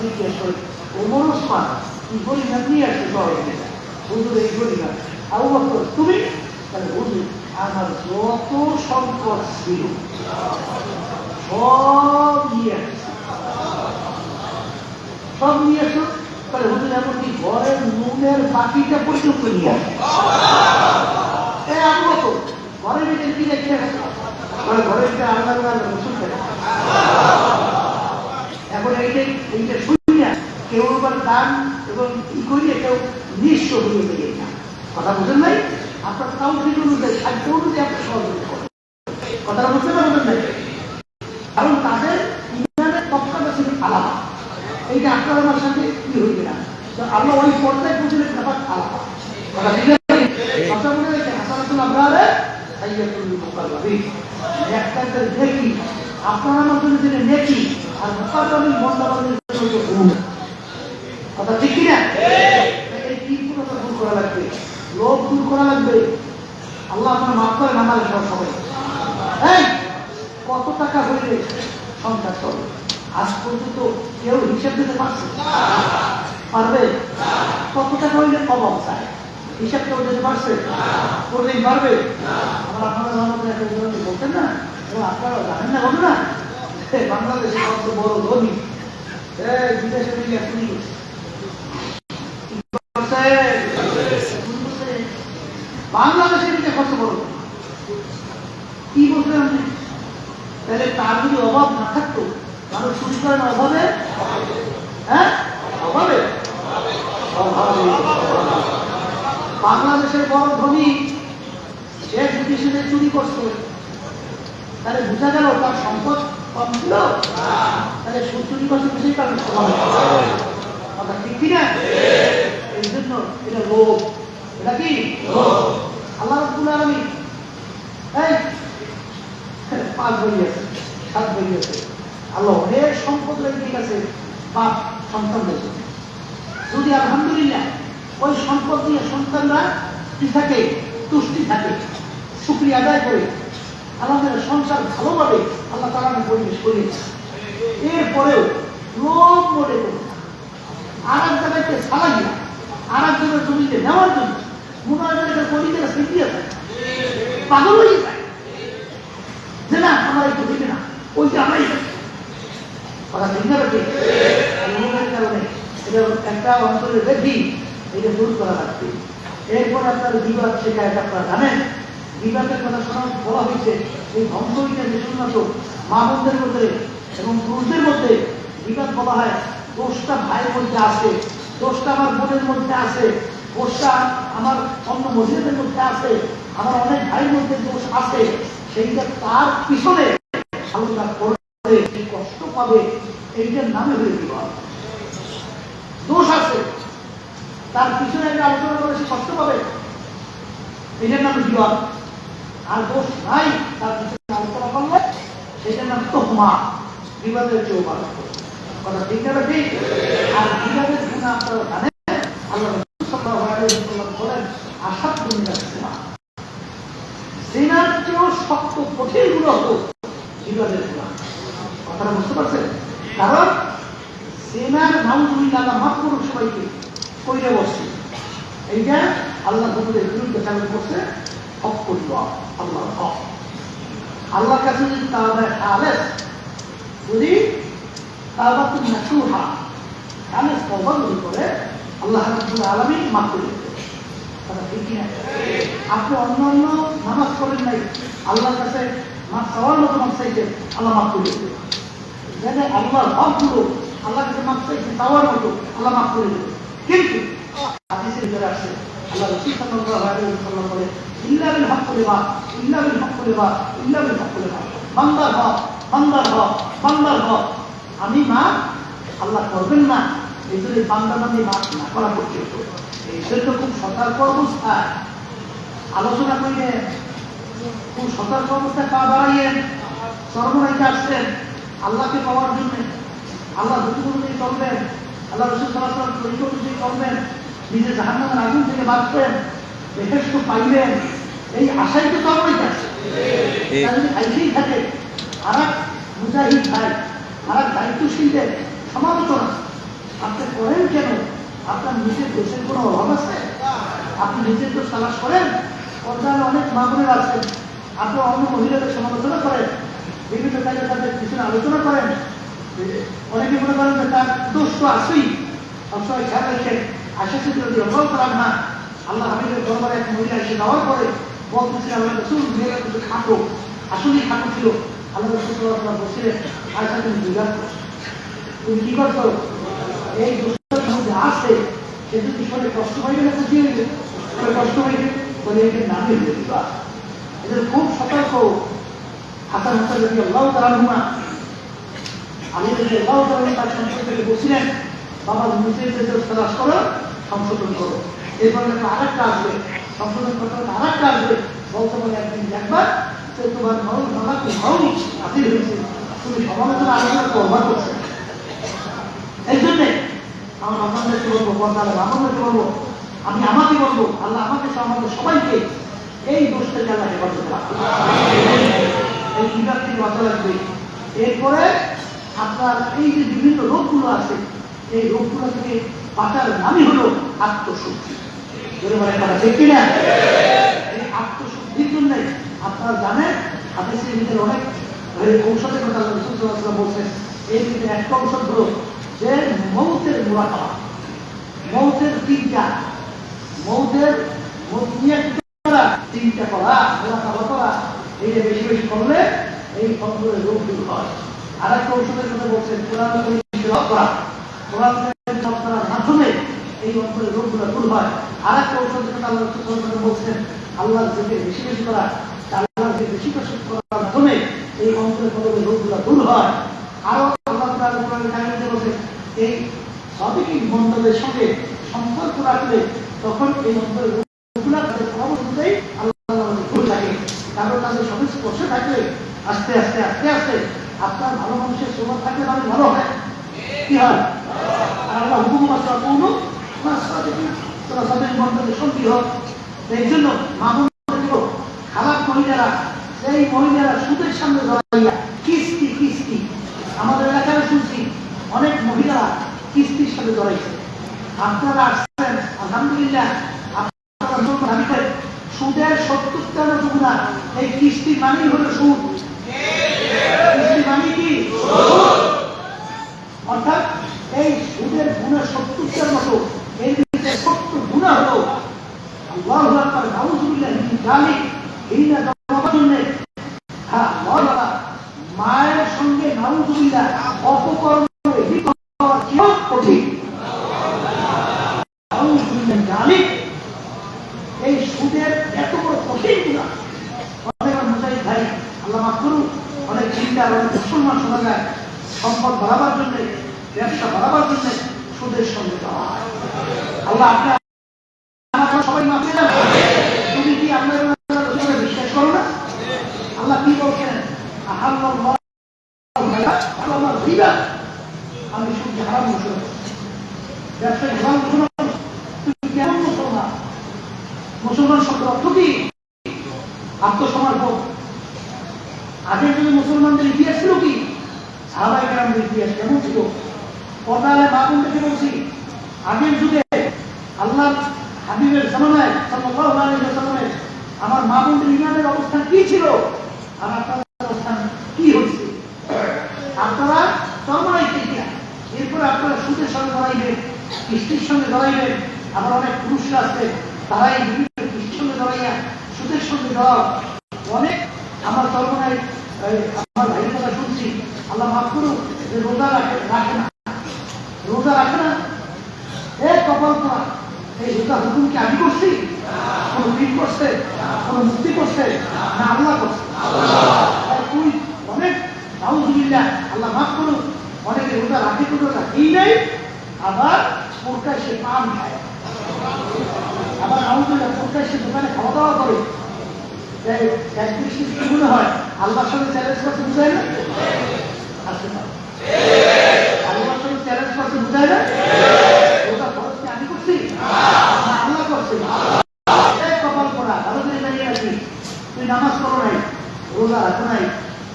করে কি বলি না নিয়ে আসছে শহরে থেকে হুজুর এই বলি না আবু বকর, তুমি? তাহলে হুজুর, আমার যত সম্পদ ছিল, সব নিয়ে সব নিয়ে আসো। তাহলে হুজুর, এমনকি ঘরের নুনের বাকিটা পর্যন্ত নিয়ে আসে। এ আবু বকর, ঘরের ভিতরে কি মানে ঘরের ভিতরে আলাদা আলাদা রসুন এখন এইটাই এইটা শুনি না কেউ এবার দান এবং ই করিয়ে কেউ নিঃস্ব হয়ে গেলে কথা বুঝেন নাই? আপনার তাও ঠিক অনুযায়ী, সাধ্য অনুযায়ী আপনার সহযোগিতা করেন। কথাটা বুঝতে পারবেন নাই? কারণ তাদের ইমানের তফকাটা ছিল আলাদা। এইটা আপনার আমার সাথে কি হইবে না? তো আমরা ওই পর্যায়ে পৌঁছলে ব্যাপার আলাদা। কথা আছে? আপনার মনে রেখে হাসানাতুল আবরারে সাইয়াতুল মুকাল্লাবিন। নেককারদের নেকি। আপনার আমার জন্য যেটা নেকি আর মুকাল্লাবিন বন্দাবাদের জন্য গুণ কথা ঠিক কি না এই তিন দূর করা লাগবে লোভ দূর করা লাগবে আল্লাহ আপনার মাফ করেন আমাদের সব সবাই এই কত টাকা হইলে সংসার চলে আজ পর্যন্ত কেউ হিসাব দিতে পারছে পারবে কত টাকা হইলে অভাব চায় হিসাব কেউ পারছে কোনদিন পারবে আমার আপনারা বলতেন না এবং আপনারা জানেন না বলুন না যে বাংলাদেশে সবচেয়ে বড় ধনী? বিদেশে? বাংলাদেশের দিকে কত বড় কি বলছেন আপনি তাহলে তার যদি অভাব না থাকতো, মানুষ করেন অভাবে? হ্যাঁ? অভাবে? বাংলাদেশের বড় ধনী, সে সেটা চুরি করছে। তাহলে বোঝা গেল তার সম্পদ তাহলে সে চুরি করছে সেই কথা ঠিক কিনা এই জন্য এটা লোভ এটা কি আল্লাহ রব্বুল আলামিন এই পাঁচ বই আছে সাত বই আছে আল্লাহ অনেক সম্পদ রেখে গেছে বাপ সন্তানদের জন্য যদি আলহামদুলিল্লাহ ওই সম্পদ দিয়ে সন্তানরা কি থাকে তুষ্টি থাকে শুক্রিয়া আদায় করে আমাদের সংসার ভালোভাবে আল্লাহ তালা পরিবেশ করিয়েছে এরপরেও লোক মনে করে আর এক জায়গাতে সালাইয়া আর এক জায়গায় জমিতে নেওয়ার জন্য মনে হয় এটা পরিবেশ শিখিয়ে যায় পাগল হয়ে যায়। যে না, আমার একটু দিবে না, ওই যে আমরাই কথা ঠিক না কারণে এটা একটা অন্তরের বেশি এটা দূর করা লাগবে। এরপর আপনার বিবাদ শেখায় আপনারা জানেন। বিবাদের কথা শোনা বলা হয়েছে, এই ধ্বংস হইতে যে শুনলাম মা বোনদের মধ্যে এবং পুরুষদের মধ্যে বিবাদ বলা হয়, দোষটা ভাইয়ের মধ্যে আছে, দোষটা আমার বোনের মধ্যে আছে, দোষটা আমার অন্য মহিলাদের মধ্যে আছে, আমার অনেক ভাইয়ের মধ্যে দোষ আছে, সেইটা তার পিছনে আলোচনা করবে কষ্ট পাবে, এইটার নামে হয়ে বিবাদ দোষ আছে, তার পিছনে আলোচনা করে সে কষ্ট পাবে এটার নাম বিবাদ আর দোষ নাই, তার পিছনে আলোচনা করলে সেটার নাম তোহমা, বিবাদের চেয়েও ভালো কথা ঠিক না ঠিক আর বিবাদের গুণ আপনারা জানেন, আল্লাহ শক্ত, কঠিন বুঝতে পারছেন? কারণ এইটা আল্লাহ বিরুদ্ধে করছে। হক করল আল্লাহ হক। আল্লাহর কাছে যদি তাহলে খালেস যদি তাহলে তুমি নাসুহা খালেস তবা যদি করে আল্লাহ রাব্বুল আলামিন মাফ করে আপনি অন্য অন্য নামাজ পড়েন নাই, আল্লাহর কাছে মাফ চাওয়ার মতো মাফ চাইছেন, আল্লাহ মাফ করে দেবে যেন আল্লাহর হকগুলো আল্লাহ কাছে মাফ চাইছে চাওয়ার মতো আল্লাহ মাফ করে দেবে কিন্তু হাদিসের ভিতরে আসছে আল্লাহ রসুল সাল্লাল্লাহু আলাইহি ওয়াসাল্লাম বলে ইল্লা বিল হক ইল্লা বিল হক ইল্লা বিল হক বান্দার হক বান্দার হক বান্দার হক। আমি মা, আল্লাহ করবেন না, এই জন্য বান্দা বান্দি মা না করা পর্যন্ত। এই জন্য খুব সতর্ক অবস্থায় আলোচনা করিলে খুব সতর্ক অবস্থায় পা বাড়াইয়েন সর্বনাইতে আসছেন আল্লাহকে পাওয়ার জন্য, আল্লাহ হুকুম অনুযায়ী চলবেন, আল্লাহ রসুল সাল্লাহ তরিক অনুযায়ী চলবেন। নিজে জাহান্নামের আগুন থেকে বাঁচবেন যথেষ্ট পাইবেন। এই আশাই তো তারা। যদি আইসেই থাকে। আর এক মুজাহিদ ভাই আর এক দায়িত্বশীলদের সমালোচনা। আপনি করেন কেন? আপনার নিজের দোষের কোনো অভাব আছে? আপনি নিজের দোষ তালাশ করেন? পর্দায় অনেক মামুনের আছেন আপনি অন্য মহিলাদের সমালোচনা করেন? বিভিন্ন জায়গায় তাদের পিছনে আলোচনা করেন? অনেকে মনে করেন যে তার দোষ তো আছেই। সবসময় খেয়াল রাখেন। আশেষে যদি অভাব করান না, আল্লাহ হাবিবের দরবারে এক মহিলা এসে যাওয়ার পরে বলতেছে আল্লাহ রসুল মেয়েরা কিন্তু তুমি কি করছ? এই মধ্যে আসে সে কষ্ট পাইবে না, বুঝিয়ে কষ্ট পাইবে বলে, একে নামে হয়ে খুব সতর্ক। হাসান হাসান যদি আল্লাহ তারা নুমা আমি যদি আল্লাহ তারা তার সংসদ থেকে বসিলেন বাবা নিজের তালাশ করো সংশোধন করো। এরপরে একটা আরেকটা আসবে। সংশোধন করতে করতে আরেকটা আসবে। বলতে বলে একদিন দেখবা যে তোমার মরণ কি হওনি হাজির হয়েছে। তুমি সমালোচনা আলোচনা করবা করছে এই জন্যে আমার আপনাদেরকে বলব পর্দালে আপনাদেরকে বলব, আমি আমাকে বলব, আল্লাহ আমাকে আমাদের সবাইকে এই দোষ থেকে আল্লাহ হেফাজত এই বিভাগ থেকে বাঁচা লাগবে এরপরে আপনার এই যে বিভিন্ন রোগগুলো আছে, এই রোগগুলো থেকে বাঁচার নামই হলো আত্মশুদ্ধি। যদি মনে করা ঠিক কিনা? এই আত্মশুদ্ধির জন্য আপনারা জানেন, হাদিসের ভিতরে অনেক এই ঔষধের কথা আল্লাহ রাসূল সাল্লাল্লাহু আলাইহি ওয়াসাল্লাম বলছেন। এর ভিতরে একটা ঔষধ হলো যে মৌতের মুরাকাবা। মৌতের তিনটা, মৌতের করা তিনটা করা, মুরাকাবা করা এই যে বেশি বেশি করলে এই ফলগুলোর রোগ দূর হয়। আর একটা ঔষধের কথা বলছেন কোরআন করা। কোরআন মাধ্যমে এই অঞ্চলের রোগগুলো দূর হয়। আর একটা ঔষধের কথা আল্লাহ বলছেন, আল্লাহর জিকির বেশি বেশি করা আল্লাহর জিকির বেশি বেশি করার মাধ্যমে এই অঞ্চলের ফলগুলো রোগগুলো দূর হয়। আরও আল্লাহ এই সবই সঙ্গে সম্পর্ক রাখলে তখন এই মন্ডলের রোগগুলো তাদের অনুযায়ী আল্লাহ দূর থাকে কারণ তাদের সঙ্গে স্পর্শে থাকলে আস্তে আস্তে আস্তে আস্তে আপনার ভালো মানুষের সেবা থাকলে তাহলে ভালো হয়। কি হয়? আল্লাহ হুকুম মাসা সাথে তোরা মন থেকে সন্ধি হোক। এই জন্য মামুন খারাপ মহিলারা সেই মহিলারা সুদের সামনে দাঁড়াইয়া কিস্তি কিস্তি আমাদের এলাকায় শুনছি অনেক মহিলারা কিস্তির সাথে জড়াইছে আপনারা আসছেন আলহামদুলিল্লাহ আপনারা যখন দাবি করেন, সুদের সত্তরটা নমুনা এই কিস্তি মানেই হলো সুদ কিস্তি মানে কি অর্থাৎ এই সুদের গুণের সত্তরটার মতো এর ভিতরে সত্তর গুণা হলো আল্লাহু আকবার নাউজুবিল্লাহ মিন জালিক আল্লাহ মাফ করুন অনেক চিন্তা অনেক মুসলমান সম্পদ বাড়াবার জন্য, ব্যবসা বাড়াবার জন্য সুদের সঙ্গে যাওয়া আল্লাহ আপনি আমরা সবাই মাফিয়ে যান তুমি কি আপনার রসুলের বিশ্বাস করো না আল্লাহ কি বলছেন আহাল্লাহ আল্লাহ রিবা আমি শুনছি হারাম মুসলমান ব্যবসায়ী হারাম মুসলমান শব্দ অর্থ কি? আত্মসমর্পণ। আগের যুগে মুসলমানদের ইতিহাস ছিল কি? সাহাবাই গ্রামের ইতিহাস কেমন ছিল? পর্দালে মা বোনদেরকে বলছি? আগের যুগে আল্লাহ হাবিবের জামানায়, সাল্লাল্লাহু আলাইহি আমার মা বোনদের ইমানের অবস্থান কি ছিল? আর আপনাদের অবস্থান কি হচ্ছে আপনারা চরমাইতে গিয়া এরপরে আপনারা সুদের সঙ্গে দাঁড়াইবেন কিস্তির সঙ্গে দাঁড়াইবেন আবার অনেক পুরুষরা আছে, তারাই বিভিন্ন কিস্তির সঙ্গে দাঁড়াইয়া সুদের সঙ্গে দাঁড়াও অনেক আমার চরমায় আমার ভাইয়ের কথা শুনছি। আল্লাহ মাফ করুক, যে রোজা রাখে রাখে না। রোজা রাখে না? এ কপাল এই রোজা হুকুম কি আমি করছি? কোন পীর করছে? কোন মুক্তি করছে? না আল্লাহ করছে। তুই অনেক, নাউজুবিল্লাহ, আল্লাহ মাফ করুক, অনেকে রোজা রাখে কোনো রাখেই নেই। আবার পোরকায় সে পান খায়। আবার নাউজুবিল্লাহ পোরকায় দোকানে খাওয়া দাওয়া করে। মনে হয়? আল্লাহর সঙ্গে চ্যালেঞ্জ করতে বুঝায় সঙ্গে চ্যালেঞ্জ করতে বুঝায় না? আমি করছি? আল্লাহ করছে। কপাল করা ভালো করে আছি। তুই নামাজ পড়ো নাই, রোজা রাখো নাই,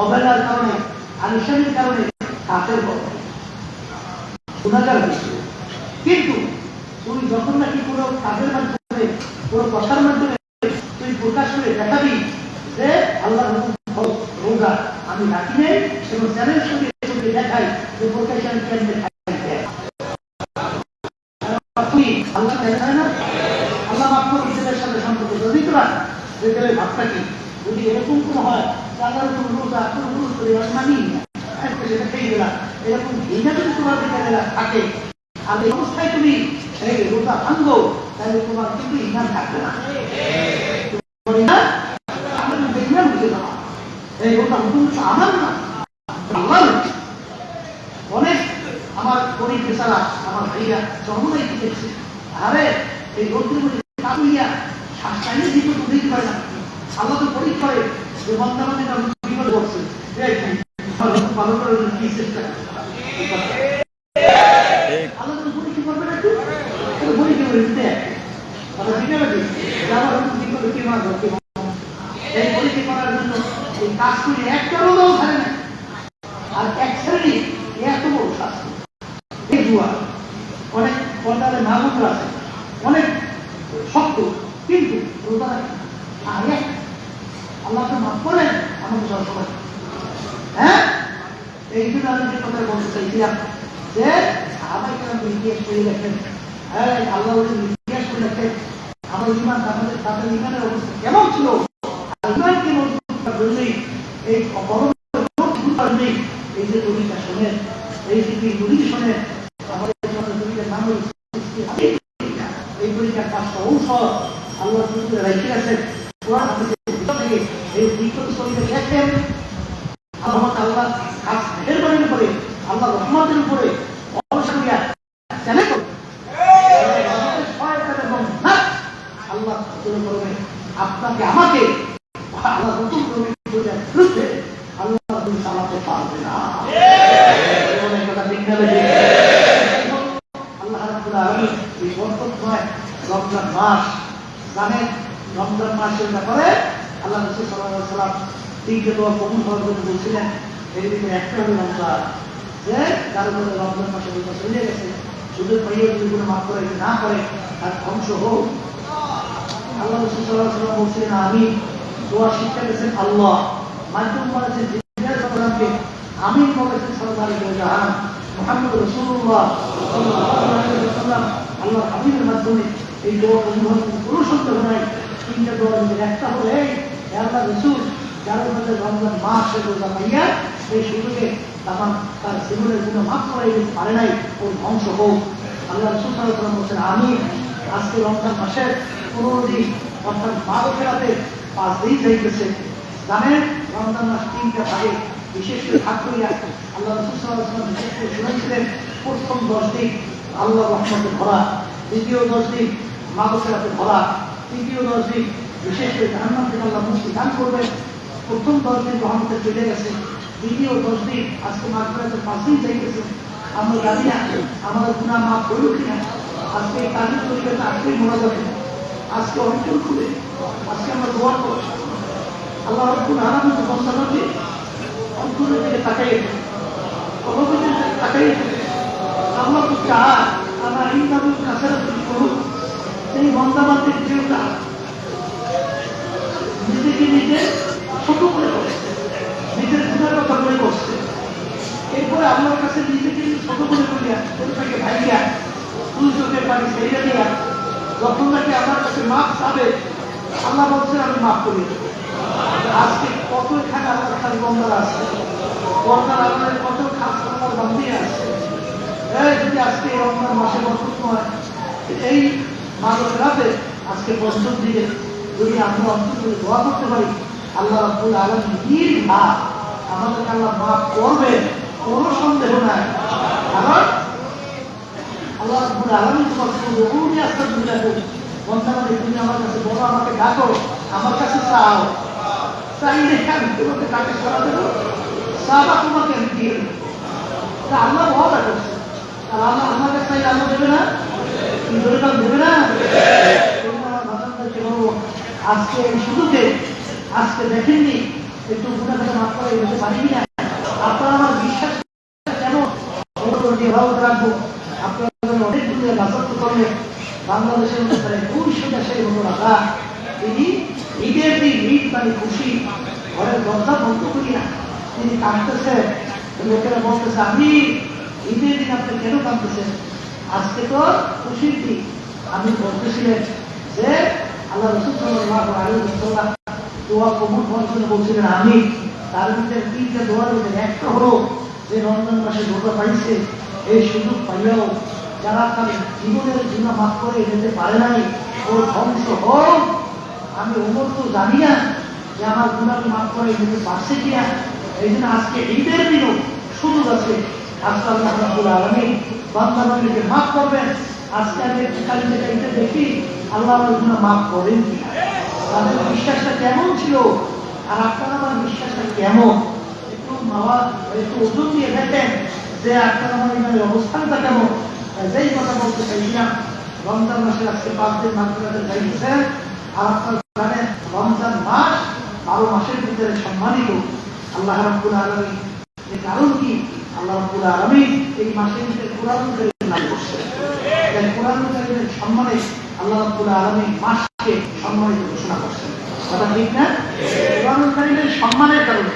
অবহেলার কারণে, আলিশানির কারণে, কাফের বড় গুণাগার হয়েছে কিন্তু তুই যখন নাকি কোনো কাজের মাধ্যমে, কোনো কথার মাধ্যমে তুই প্রকাশ করে দেখাবি যে আল্লাহ রোজা আমি রাখি নেই এবং চ্যালেঞ্জ করে দেখাই যে প্রকাশ আমি এরকম কোনো হয় তাহলে মানি এরকম থাকে আর এই অবস্থায় তুমি রোজা ভাঙ্গো তাহলে তোমার কিন্তু ইমান থাকবে না। আরে, এই রোদ্রের মধ্যে কাবুলিয়া শ্বাসটাইলে দিত তো দিতে পারে না। আল্লাহ তো পরীক্ষা করে কি চেষ্টা পরীক্ষা করবে না একটু একটু পরীক্ষা করে দিতে কথা ঠিক আছে যে আমার বিপদ কি মার ধরতে এই পরীক্ষা করার জন্য এই কাজ একটা রোগও ছাড়ে না আর অনেক পর্দারে নাগুন আছে অনেক শক্ত কিন্তু রোজা রাখে আর এক আল্লাহ তো মাফ করেন আমাদের সবসময় হ্যাঁ এই জন্য আমি যে কথা বলতে চাইছিলাম যে রাখেন হ্যাঁ আল্লাহ ইতিহাস করে আমার অবস্থা কেমন ছিল? ইমানকে মজবুত এই যে শোনেন, এই গুলি শোনেন আমাদের তরিকার নাম এই আল্লাহ রেখে আছেন কোরআন হাদিসের ভিতর থেকে এই বিকট তরিকা দেখেন আল্লাহ আল্লাহ কাজ মেহেরবানির উপরে আল্লাহ রহমতের উপরে অবসরিয়া চ্যালেঞ্জ করবে শয়তান এবং নাফস আল্লাহ তৈরি করবে আপনাকে আমাকে আল্লাহ নতুন করে বিরুদ্ধে আল্লাহ তুমি চালাতে পারবে না অনেক কথা ঠিক না বেশি? আল্লাহ রাব্বুল আলামিন এই বরকতময় রমজান মাস জানেন মাসের ব্যাপারে আল্লাহ রসুল আলাইহি সাল্লাম তিনটে দোয়া কবুল হওয়ার জন্য বলছিলেন এর ভিতরে একটা হলো রমজান, যে যার উপরে রমজান মাসে রোজা চলে গেছে সুযোগ পাইয়ে যদি কোনো মাফ করে না করে, তার ধ্বংস হোক। আল্লাহ রসুল আলাইহি সাল্লাম বলছিলেন, আমি দোয়া শিক্ষা দিয়েছেন আল্লাহ। মাধ্যম বলেছেন জিজ্ঞাসা সাল্লামকে আমি বলেছেন আলাইহি ওয়াসাল্লাম মুহাম্মদ ওয়াসাল্লাম আল্লাহ হাবিবের মাধ্যমে এই দোয়া অনুভব কোনো সন্দেহ নাই তিনটা দোয়া যদি একটা হলো আল্লাহ রসুল যার মধ্যে রমজান মাসে রোজা পাইয়া এই সুযোগে তখন তার জীবনের কোনো মাফ করাই দিতে পারে নাই ওর ধ্বংস হোক আল্লাহ রসুল সাল্লাল্লাহু বলছেন আমি আজকে রমজান মাসের পনেরো দিন অর্থাৎ বারো ফেরাতে পাঁচ দিন যাইতেছে জানেন রমজান মাস তিনটা ভাগে বিশেষ করে ভাগ আল্লাহ রসুল সাল্লাল্লাহু বিশেষ করে শুনেছিলেন প্রথম দশ দিন আল্লাহ রহমতে ভরা। দ্বিতীয় দশ দিন মাগফেরাতে ভরা। তৃতীয় দশ দিন বিশেষ করে জাহান্নাম থেকে আল্লাহ মুক্তি দান করবেন। প্রথম দশ দিন রহমতে চলে গেছে। দ্বিতীয় দশ দিন আজকে পাঁচ দিন যাইতেছে আমরা জানি না, আমাদের গুণা মাফ করল কিনা। আজকে এই কাজের তরিকাতে আজকেই মনে যাবে। আজকে অঞ্চল খুলে আজকে আমরা দোয়া করব। আল্লাহ রব্বুল আলামিন বন্দাবাদী অন্তরের দিকে তাকাই কলমের দিকে তাকাই আল্লাহ তো চায়, আমার ইন্দাবুল কাছের করুক সেই বন্দাবাদের নিজেকে নিজে ছোট করে করছে নিজের গুণের কথা বলে করছে এরপরে আল্লাহর কাছে নিজেকে নিজে ছোট করে করিয়া ছোটটাকে ভাইয়া তুই চোখের পানি ছেড়ে দিয়া, যখন নাকি আমার কাছে মাপ চাবে, আল্লাহ বলছেন, আমি মাফ করি। আজকে কত এখানে আমার খাস বন্দার আছে, বন্দার আমাদের কত খাস আমার বান্ধি আছে এই যদি আজকে এই রমজান মাসে বসত নয় এই মাদক রাতে আজকে বছর দিকে যদি আমরা অন্তত দোয়া করতে পারি, আল্লাহ রাব্বুল আলামিন নির্ভা আমাদেরকে আল্লাহ মাফ করবে কোনো সন্দেহ নাই। কারণ আল্লাহ রাব্বুল আলামিন তোমার রুহুনি আস্তাগফিরুল্লাহ করি বন্ধা মানে তুমি আমার কাছে বলো, আমাকে ডাকো, আমার কাছে চাও। চাইলে আমি তোমাকে ডাকে সারা দেবো? সাবা তোমাকে আমি দিয়ে দেবো। তা আল্লাহ ওয়াদা করছে আল্লাহ আমার কাছে আল্লাহ দেবে না? কাল দেবে না? আমার আজকে এই আজকে দেখেননি, একটু পারিনি না আমার বিশ্বাস কেন? অনুরোধ দিয়ে রাখব। আপনারা অনেক দিনের রাজত্ব করলে বাংলাদেশের দেশের মতো তিনি ঈদের দিন মানে খুশি, ঘরের দরজা বন্ধ করি না তিনি কাঁদতেছেন, লোকেরা বলতেছে আমি ঈদের দিন আপনি কেন কাঁদতেছেন আজকে তো খুশির দিন আমি বলতেছিলেন যে আল্লাহ রসুল সাল্লাহ দোয়া হওয়ার জন্য বলছিলেন আমি তার মধ্যে তিনটা দোয়ার মধ্যে একটা হলো যে রমজান মাসে রোজা পাইছে, এই সুযোগ পাইয়াও যারা তার জীবনের জন্য মাফ করে যেতে পারে নাই, ও ধ্বংস হোক। আমি ওমর তো জানি না যে আমার গুণাকে মাফ করে যেতে পারছে কিনা। এই জন্য আজকে ঈদের দিনও সুযোগ আছে। আল্লাহ রাব্বুল আলামিন করবেন। আজকে দেখি, আল্লাহ গুণা মাফ করেন কিনা বিশ্বাসটা কেমন ছিল? আর আপনার আমার বিশ্বাসটা কেমন? যে আপনার আমার ইমানের অবস্থানটা কেমন। যেই কথা বলতে চাইছিলাম, রমজান মাসে আজকে পাঁচ দিন মাত্রাতে আর আপনার রমজান মাস বারো মাসের ভিতরে সম্মানিত। আল্লাহ রাব্বুল আলামিন, এর কারণ কি? আল্লাহ রাব্বুল আলামিন এই মাসের ভিতরে কোরআন নাম করছেন। তাই কোরআন কারীমের সম্মানে আল্লাহ রাব্বুল আলামিন মাসকে সম্মানিত ঘোষণা করছেন। কথা সম্মানের কারণে।